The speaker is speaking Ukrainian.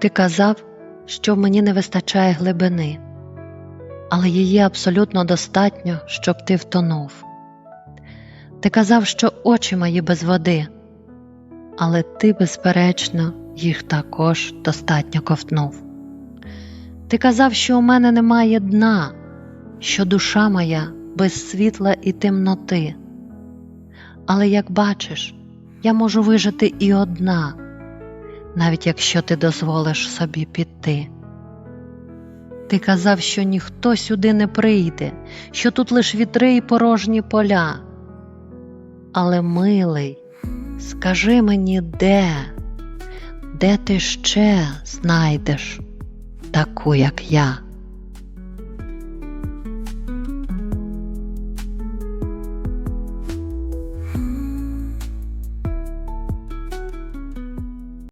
Ти казав, що мені не вистачає глибини, але її абсолютно достатньо, щоб ти втонув. Ти казав, що очі мої без води, але ти, безперечно, їх також достатньо ковтнув. Ти казав, що у мене немає дна, що душа моя без світла і темноти. Але як бачиш, я можу вижити і одна, навіть якщо ти дозволиш собі піти. Ти казав, що ніхто сюди не прийде, що тут лиш вітри і порожні поля. Але, милий, скажи мені, де, де ти ще знайдеш таку, як я?